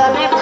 Don't ever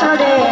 それ。